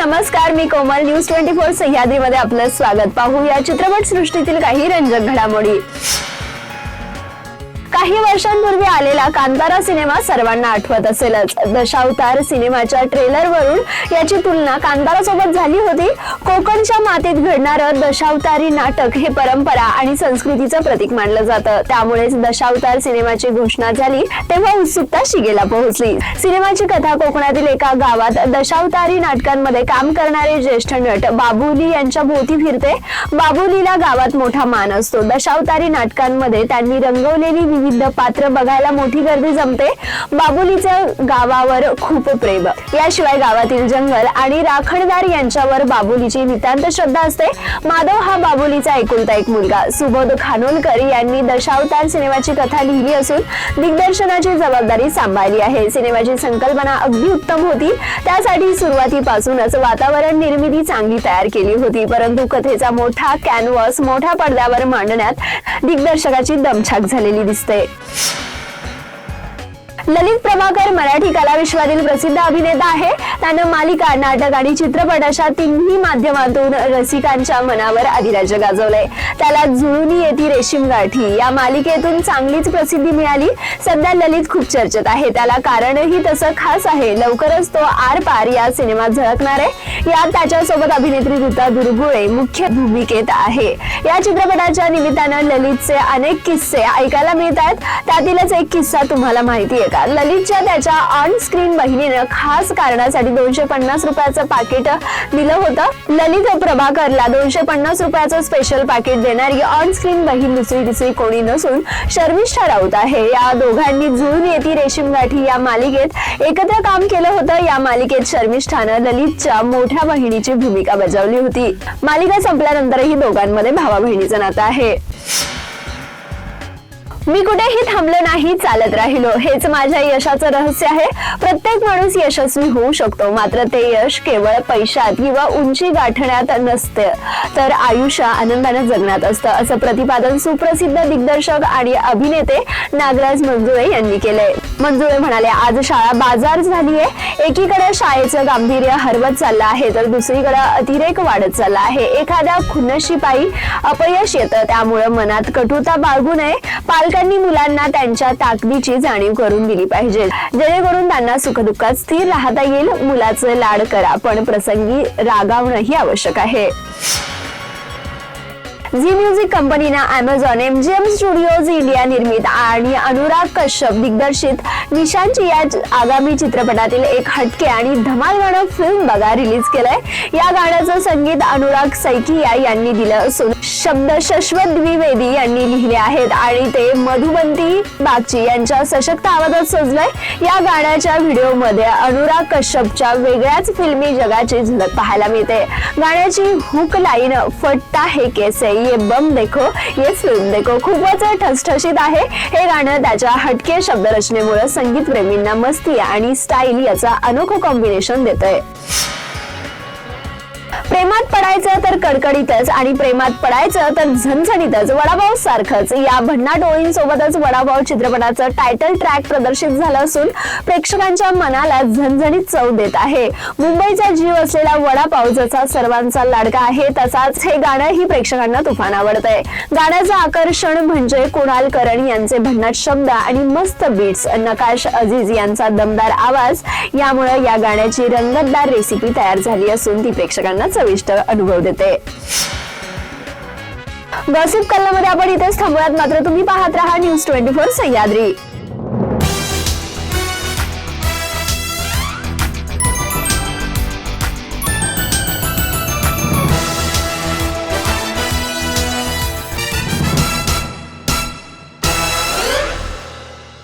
नमस्कार मी Komal. News twenty four सह्याद्रीमध्ये आपलं स्वागत. पाहूया चित्रपट सृष्टीतील काही रंजक घडामोडी. काही वर्षांपूर्वी आलेला कांतारा सिनेमा सर्वांना आठवत असेलच. दशावतार सिनेमाच्या ट्रेलर वरून याची तुलना कांतारा सोबत झाली होती. कोकणच्या मातीत घडणारं दशावतारी नाटक हे परंपरा आणि संस्कृतीचं प्रतीक मानलं जातं. त्यामुळेच दशावतार सिनेमाची घोषणा झाली तेव्हा उत्सुकता शिगेला पोहोचली. सिनेमाची कथा कोकणातील एका गावात दशावतारी नाटकांमध्ये काम करणारे ज्येष्ठ नट बाबुली यांच्या भोवती फिरते. बाबुलीला गावात मोठा मान असतो. दशावतारी नाटकांमध्ये त्यांनी रंगवलेली विविध पात्र बघायला मोठी गर्दी जमते. बाबुलीचं गावावर खूप प्रेम. याशिवाय गावातील जंगल आणि राखणदार यांच्यावर बाबुलीची नितांत श्रद्धा असते. माधव हा बाबुलीचा एकुलता एक मुलगा. सुबोध खानोलकर यांनी दशावतार सिनेमाची कथा लिहिली असून दिग्दर्शनाची जबाबदारी सांभाळली आहे. सिनेमाची संकल्पना अगदी उत्तम होती. त्यासाठी सुरुवातीपासूनच वातावरण निर्मिती चांगली तयार केली होती. परंतु कथेचा मोठा कॅनव्हास मोठ्या पडद्यावर मांडण्यात दिग्दर्शकाची दमछाक झालेली दिसते. ललित प्रभाकर मराठी कला विश्वातील प्रसिद्ध अभिनेता आहे. त्यानं मालिका नाटक आणि चित्रपट अशा तिन्ही माध्यमातून रसिकांच्या मनावर अधिराज्य गाजवलंय. त्याला जुळूनी येती रेशीम गाठी. या मालिकेतून चांगलीच प्रसिद्धी मिळाली. सध्या ललित खूप चर्चेत आहे. त्याला कारणही तसं खास आहे. लवकरच तो आर पार या सिनेमात झळकणार आहे. यात त्याच्यासोबत अभिनेत्री ऋता दुर्गुळे मुख्य भूमिकेत आहे. या चित्रपटाच्या निमित्तानं ललितचे अनेक किस्से ऐकायला मिळत आहेत त्यातीलच एक किस्सा तुम्हाला माहिती आहे का? ललितच्या त्याच्या ऑन स्क्रीन बहिणीनं खास कारणासाठी दोनशे पन्नास रुपयाचं पाकिट दिलं होतं. ललित प्रभाकरला दोनशे पन्नास रुपयाचं स्पेशल पाकिट देणारी ऑन स्क्रीन बहीण दुसरी तिसरी कोणी नसून शर्मिष्ठा राऊत आहे. या दोघांनी जुळून येती रेशीम गाठी या मालिकेत. एकत्र काम केलं होतं. या मालिकेत शर्मिष्ठानं ललितच्या मोठ्या बहिणीची भूमिका बजावली होती. मालिका संपल्यानंतरही दोघांमध्ये भावा बहिणीचं नातं आहे. मी कुठेही थांबलो नाही चालत राहिलो. हेच माझ्या यशाचं रहस्य आहे. प्रत्येक माणूस यशस्वी होऊ शकतो. मात्र ते यश केवळ पैशात किंवा उंची गाठण्यात नसते. तर आयुष्य आनंदाने जगण्यात असतं असं प्रतिपादन सुप्रसिद्ध दिग्दर्शक आणि अभिनेते नागराज मंजुळे यांनी केलंय. मंजुळे म्हणाले आज शाळा बाजार आहे एकीकडे शाळेचं गांभीर्य हरवत चाललं आहे तर दुसरीकडे अतिरेक वाढत चालला आहे. एखाद्या खुनशिपाई अपयश येतं त्यामुळे मनात कटुता बाळगू नये. पालकांनी मुलांना त्यांच्या ताकदीची जाणीव करून दिली पाहिजे. जेणेकरून त्यांना सुखदुःखात स्थिर राहता येईल. मुलाचं लाड करा पण प्रसंगी रागावणंही आवश्यक आहे. झी म्युझिक कंपनीनं अमेझॉन एमजीएम स्टुडिओज इंडिया निर्मित आणि अनुराग कश्यप दिग्दर्शित निशांची या आगामी चित्रपटातील एक हटके आणि धमाल गाणं फिल्म बघा रिलीज केलंय. या गाण्याचं संगीत अनुराग सैकिया यांनी दिलं असून शब्द शश्वत द्विवेदी यांनी लिहिले आहेत आणि ते मधुबंती बागची यांच्या सशक्त आवाजात सजलंय. या गाण्याच्या व्हिडिओमध्ये अनुराग कश्यपच्या वेगळ्याच फिल्मी जगाची झलक पाहायला मिळते. गाण्याची हुक लाईन फट्टा हे केसे ये बम देखो ये फिल्म देखो खूपच ठसठशीत आहे. हे गाणं त्याच्या हटके शब्दरचनेमुळे संगीत प्रेमींना मस्ती आणि स्टाईल याचा अनोखं कॉम्बिनेशन देतंय. प्रेमात पडायचं तर कडकडीतच आणि प्रेमात पडायचं तर झणझणीतच. वडापाव सारखंच. या भन्नाट ओळींसोबतच वडापाव चित्रपटाचं टायटल ट्रॅक प्रदर्शित झालं असून प्रेक्षकांच्या मनाला झणझणीत चव देत आहे. मुंबईचा जीव असलेला वडापाव जसा सर्वांचा लाडका आहे तसाच हे गाणंही प्रेक्षकांना तुफान आवडतंय. गाण्याचं आकर्षण म्हणजे कुणाल करण यांचे भन्नाट शब्द आणि मस्त बीट्स नकाश अजीज यांचा दमदार आवाज. यामुळे या गाण्याची रंगतदार रेसिपी तयार झाली असून ती प्रेक्षकांना चविष्ट अनुभव देते. गॉसिप कल्लामध्ये आपण इथेच थांबूयात. मात्र तुम्ही पाहत राहा न्यूज ट्वेंटी फोर सह्याद्री.